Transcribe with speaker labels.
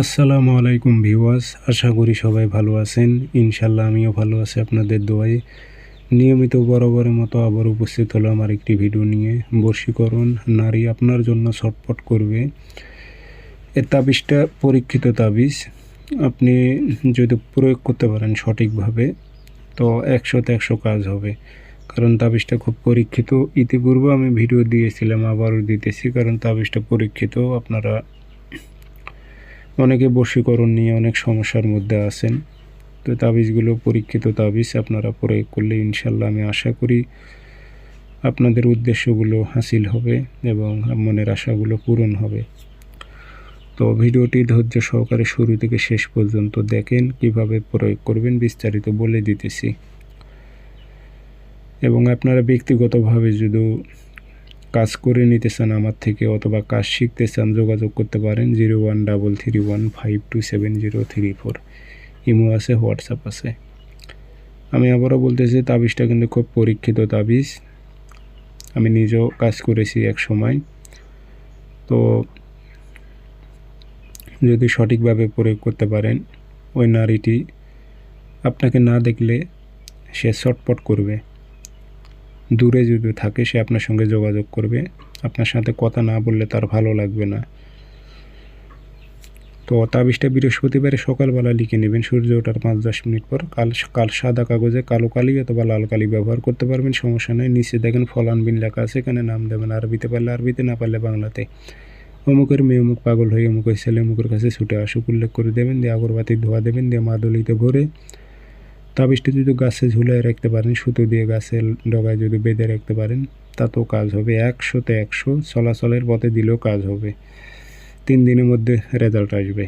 Speaker 1: আসসালামু আলাইকুম ভিউয়ার্স, আশা করি সবাই ভালো আছেন। ইনশাল্লাহ আমিও ভালো আছি আপনাদের দোয়ায়। নিয়মিত বরাবরের মতো আবার উপস্থিত হলো আমার একটি ভিডিও নিয়ে। বশীকরণ নারী আপনার জন্য ছটপট করবে। এ তাবিজটা পরীক্ষিত তাবিজ। আপনি যদি প্রয়োগ করতে পারেন সঠিকভাবে, তো একশোতে একশো কাজ হবে। কারণ তাবিজটা খুব পরীক্ষিত। ইতিপূর্বে আমি ভিডিও দিয়েছিলাম, আবারও দিতেছি। কারণ তাবিজটা পরীক্ষিত, আপনারা অনেকে বশীকরণ নিয়ে অনেক সমস্যার মধ্যে আছেন। তো তাবিজগুলো, পরীক্ষিত তাবিজ আপনারা প্রয়োগ করলে ইনশাল্লাহ আমি আশা করি আপনাদের উদ্দেশ্যগুলো হাসিল হবে এবং মনের আশাগুলো পূরণ হবে। তো ভিডিওটি ধৈর্য সহকারে শুরু থেকে শেষ পর্যন্ত দেখেন, কীভাবে প্রয়োগ করবেন বিস্তারিত বলে দিতেছি। এবং আপনারা ব্যক্তিগতভাবে যদি কাজ করে নিতে চান আমার থেকে অথবা কাজ শিখতে চান যোগাযোগ করতে পারেন zero one double three one five two seven zero three four. Imo আছে, হোয়াটসঅ্যাপ আছে। আমি আবারও বলতেছি, তাবিজটা কিন্তু খুব পরীক্ষিত তাবিজ। আমি নিজেও কাজ করেছি এক সময়। তো যদি সঠিকভাবে প্রয়োগ করতে পারেন, ওই নারীটি আপনাকে না দেখলে সে চটপট করবে। দূরে যদি থাকে সে আপনার সঙ্গে যোগাযোগ করবে। আপনার সাথে কথা না বললে তার ভালো লাগবে না। তো তাবিজটা বৃহস্পতিবারে সকালবেলা লিখে নেবেন। সূর্য ওঠার পাঁচ দশ মিনিট পর কাল কাল সাদা কাগজে কালো কালি অথবা লাল কালি ব্যবহার করতে পারবেন, সমস্যা নেই। নিচে দেখেন ফলানবিন লেখা আছে, এখানে নাম দেবেন আরবিতে, পারলে আরবিতে, না পারলে বাংলাতে। অমুকের মেয়ে অমুক পাগল হয়ে অমুকের ছেলে অমুকের কাছে ছুটে আসুক, উল্লেখ করে দেবেন, দিয়ে আগরবাতি ধোয়া দেবেন, দিয়ে মাদলিতে ভরে তাবিজটা যদি গাছে ঝুলে রাখতে পারেন, সুতো দিয়ে গাছের ডগায় যদি বেঁধে রাখতে পারেন, তাতেও কাজ হবে। একশোতে একশো চলাচলের পথে দিলেও কাজ হবে। তিন দিনের মধ্যে রেজাল্ট আসবে।